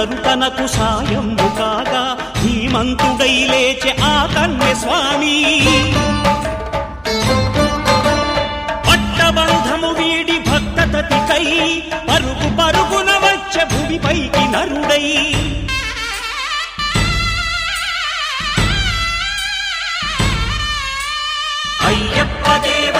అందరు తనకు సాయము కాగా ధీమంతుడై లేచే ఆ కన్య స్వామి పట్టబంధము వీడి భక్త తతికై పరుగు పరుగున వచ్చే భూమిపైకి నరుడై. అయ్యప్ప దేవ